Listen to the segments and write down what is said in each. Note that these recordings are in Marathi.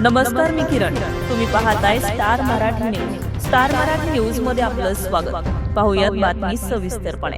नमस्कार मी किरण. तुम्ही पाहताय star Marathi news. Star Marathi न्यूजमध्ये आपलं स्वागत. पाहुयात बातमी सविस्तरपणे.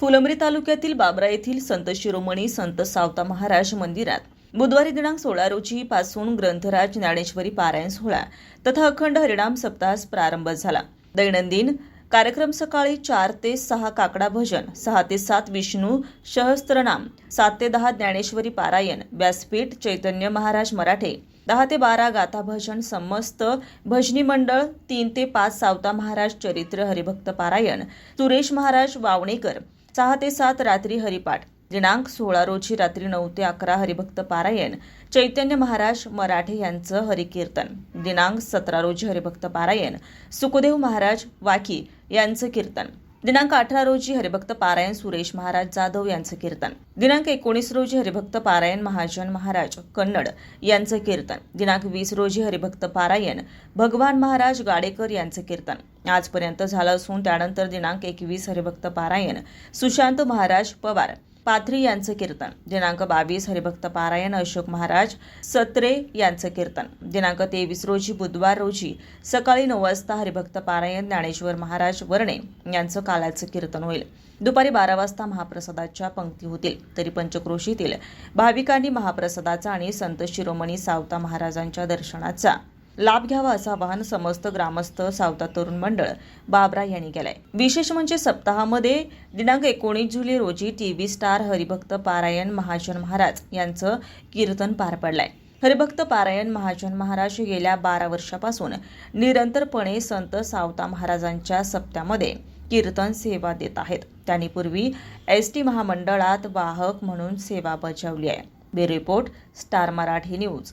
फुलंब्री तालुक्यातील बाबरा येथील संत शिरोमणी संत सावता महाराज मंदिरात बुधवारी दिनांक सोळा रोजी पासून ग्रंथराज ज्ञानेश्वरी पारायण सोहळा तथा अखंड हरिणाम सप्ताहास प्रारंभ झाला. दैनंदिन कार्यक्रम सकाळी चार ते सहा काकडा भजन सहा ते सात विष्णू सहस्त्रनाम सात ते दहा ज्ञानेश्वरी पारायण व्यासपीठ चैतन्य महाराज मराठे दहा ते बारा गाथा भजन समस्त भजनी मंडळ तीन ते पाच सावता महाराज चरित्र हरिभक्त पारायण सुरेश महाराज वावणेकर सहा ते सात रात्री हरिपाठ दिनांक सोळा रोजी रात्री नऊ ते अकरा हरिभक्त पारायण चैतन्य महाराज मराठे यांचं हरिकीर्तन. दिनांक सतरा रोजी हरिभक्त पारायण सुखदेव महाराज वाकी यांचं कीर्तन. दिनांक अठरा रोजी हरिभक्त पारायण सुरेश महाराज जाधव यांचं कीर्तन. दिनांक एकोणीस रोजी हरिभक्त पारायण महाजन महाराज कन्नड यांचं कीर्तन. दिनांक वीस रोजी हरिभक्त पारायण भगवान महाराज गाडेकर यांचं कीर्तन. आजपर्यंत झालं असून त्यानंतर दिनांक एकवीस हरिभक्त पारायण सुशांत महाराज पवार. पाथरी यांचं कीर्तन. दिनांक बावीस हरिभक्त पारायण अशोक महाराज सत्रे यांचं कीर्तन. दिनांक तेवीस रोजी बुधवार रोजी सकाळी नऊ वाजता हरिभक्त पारायण ज्ञानेश्वर महाराज वर्णे यांचं कालाचं कीर्तन होईल. दुपारी बारा वाजता महाप्रसादाच्या पंक्ती होतील. तरी पंचक्रोशीतील भाविकांनी महाप्रसादाचा आणि संत शिरोमणी सावता महाराजांच्या दर्शनाचा लाभ घ्यावा असं आवाहन समस्त ग्रामस्थ सावता तरुण मंडळ बाबरा यांनी केलंय. विशेष म्हणजे सप्ताहामध्ये दिनांक एकोणीस जुलै रोजी टीव्ही स्टार हरिभक्त पारायण महाजन महाराज यांचं कीर्तन पार पडलंय. हरिभक्त पारायण महाजन महाराज गेल्या बारा वर्षापासून निरंतरपणे संत सावता महाराजांच्या सप्त्यामध्ये कीर्तन सेवा देत आहेत. त्यांनी पूर्वी एस टी महामंडळात वाहक म्हणून सेवा बजावली आहे. By report star Marathi news.